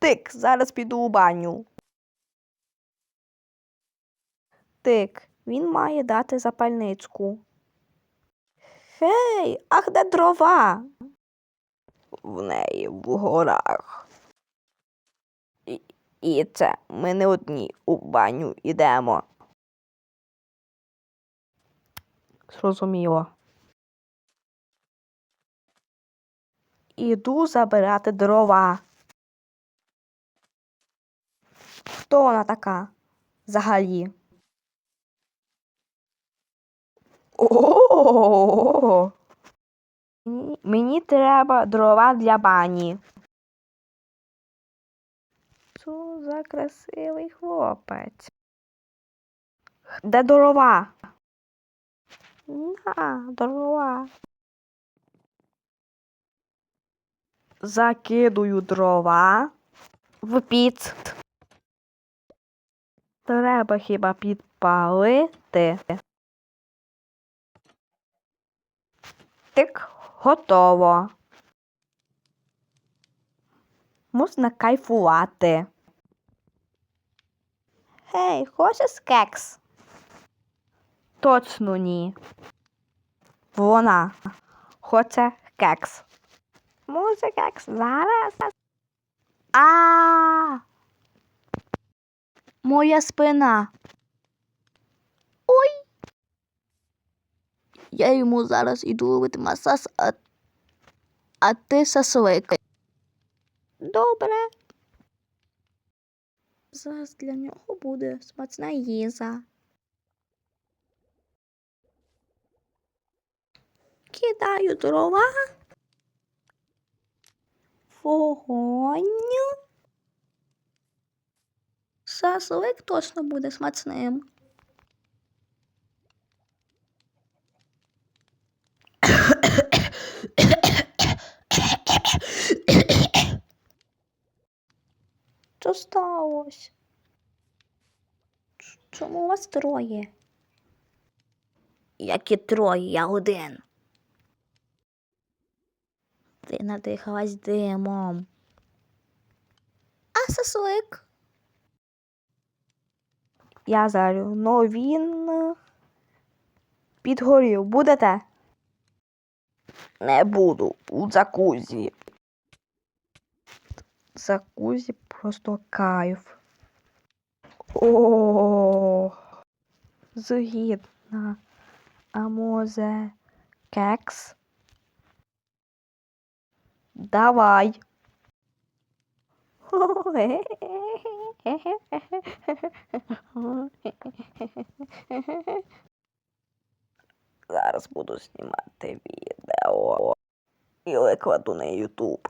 Тик, зараз піду у баню. Тик, він має дати запальничку. Гей, ах де дрова? В неї в горах. І, і це ми не одні у баню йдемо. Зрозуміло. Іду забирати дрова. Хто вона така? Взагалі? О! Мені- треба дрова для бані. Що за красивий хлопець? Де дрова? На, дрова. Закидую дрова в піц. Треба хіба підпалити. Тик, готово. Можна кайфувати. Гей, хочеш кекс? Точно ні. Вона хоче кекс. Може кекс зараз? А. Моя спина. Ой. Я йому зараз іду робити масаж, а, а ти шашлик. Добре. Зараз для нього буде смачна їжа. Кидаю дрова. Вогонь. Шашлик точно буде смачним. Що сталося? Чому вас троє? Які троє, я один. Ти надихалась димом. А шашлик? Я зарю, но він е, підгорів. Будете? Не буду у джакузі. Джакузі просто кайф. О, згідна. А може кекс? Давай. Зараз буду знімати відео і викладу на YouTube.